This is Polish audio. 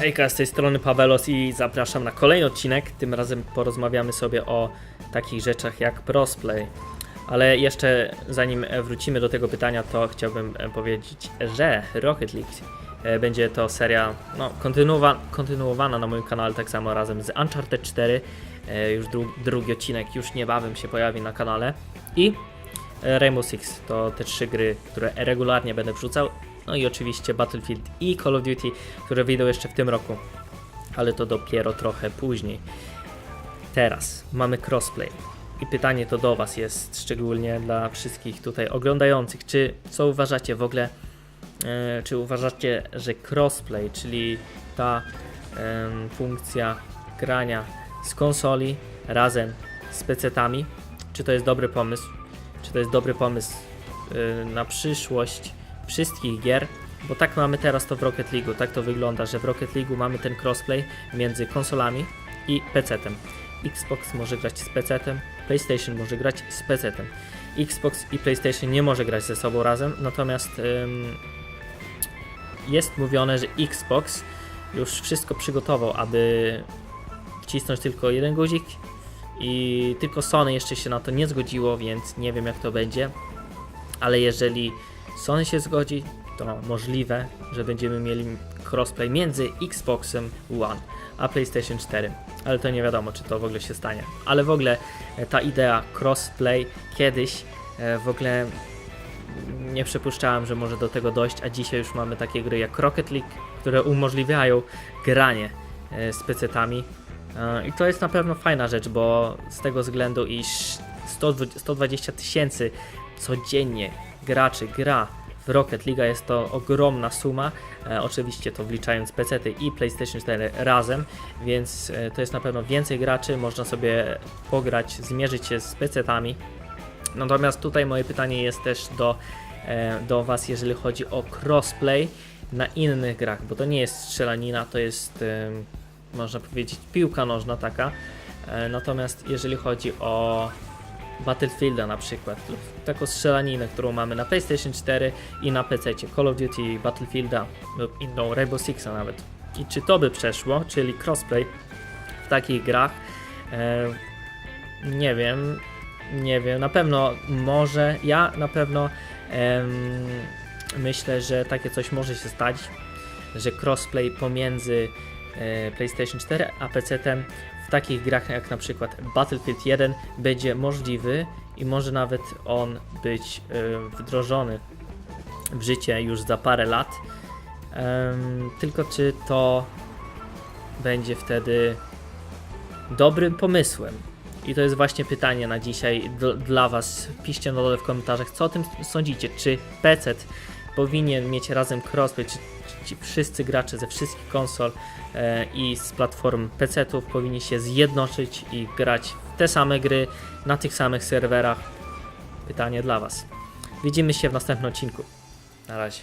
Hejka, z tej strony Pawelos i zapraszam na kolejny odcinek. Tym razem porozmawiamy sobie o takich rzeczach jak crossplay. Ale jeszcze zanim wrócimy do tego pytania, to chciałbym e, powiedzieć, że Rocket League e, będzie to seria no, kontynuowa kontynuowana na moim kanale, tak samo razem z Uncharted 4. E, Już dru drugi odcinek już niebawem się pojawi na kanale. I Rainbow Six to te trzy gry, które regularnie będę wrzucał. No i oczywiście Battlefield i Call of Duty, które wyjdą jeszcze w tym roku, ale to dopiero trochę później. Teraz mamy crossplay. I pytanie to do Was jest, szczególnie dla wszystkich tutaj oglądających. Czy co uważacie w ogóle? E, czy uważacie, że crossplay, czyli ta funkcja grania z konsoli razem z PC-tami, czy to jest dobry pomysł? Czy to jest dobry pomysł y, na przyszłość wszystkich gier? Bo tak mamy teraz to w Rocket League, tak to wygląda, że w Rocket League mamy ten crossplay między konsolami i PC-tem. Xbox może grać z PC-tem, PlayStation może grać z PC-tem. Xbox i PlayStation nie może grać ze sobą razem, natomiast ym, jest mówione, że Xbox już wszystko przygotował, aby wcisnąć tylko jeden guzik i tylko Sony jeszcze się na to nie zgodziło, więc nie wiem jak to będzie. Ale jeżeli Sony się zgodzi, to możliwe, że będziemy mieli crossplay między Xboxem One a PlayStation 4. Ale to nie wiadomo, czy to w ogóle się stanie. Ale w ogóle e, ta idea crossplay kiedyś e, w ogóle nie przypuszczałem, że może do tego dojść, a dzisiaj już mamy takie gry jak Rocket League, które umożliwiają granie e, z PC-tami. E, I to jest na pewno fajna rzecz, bo z tego względu, iż 100 120 tysięcy codziennie graczy gra w Rocket League jest to ogromna suma, e, oczywiście to wliczając PC i PlayStation 4 razem, więc e, to jest na pewno więcej graczy, można sobie pograć, zmierzyć się z PC-tami. Natomiast tutaj moje pytanie jest też do, e, do Was, jeżeli chodzi o crossplay na innych grach, bo to nie jest strzelanina, to jest em, można powiedzieć piłka nożna taka. E, Natomiast jeżeli chodzi o Battlefielda na przykład, taką strzelaninę, którą mamy na PlayStation 4 i na PC, Call of Duty, Battlefielda lub inną Rainbow Sixa nawet. I czy to by przeszło, czyli crossplay w takich grach? E, nie wiem, nie wiem, na pewno może, ja na pewno em, myślę, że takie coś może się stać, że crossplay pomiędzy e, PlayStation 4 a PC-tem w takich grach jak na przykład Battlefield 1 będzie możliwy i może nawet on być e, wdrożony w życie już za parę lat. Tylko czy to będzie wtedy dobrym pomysłem? I to jest właśnie pytanie na dzisiaj dla Was. Piszcie na dole w komentarzach, co o tym sądzicie. Czy PC powinien mieć razem crossplay, czy ci wszyscy gracze ze wszystkich konsol e, i z platform PC-ów powinni się zjednoczyć i grać w te same gry na tych samych serwerach? Pytanie dla Was. Widzimy się w następnym odcinku. Na razie.